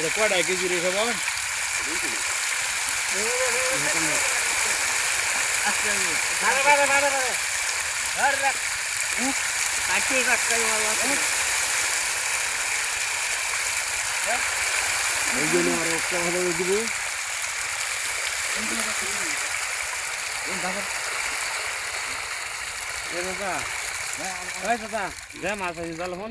এটা কয়টা কেজি রাখ মারলা এই জন্য আর একটা ভালো দিব দাদা এই দাদা যা মাছ আছে জাল হন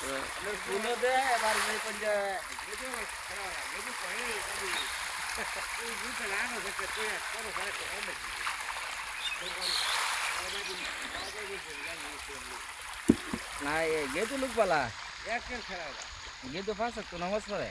కూలదే మరి కొంచెం ನಾ ಗೆದ್ದು ಲುಕ್ ಬಲ್ಲ ಯಾಕೆ ಗೆದ್ದು ಫಾಸ್ಟ್ ಆಗ್ತು ನಮಸ್ಕಾರ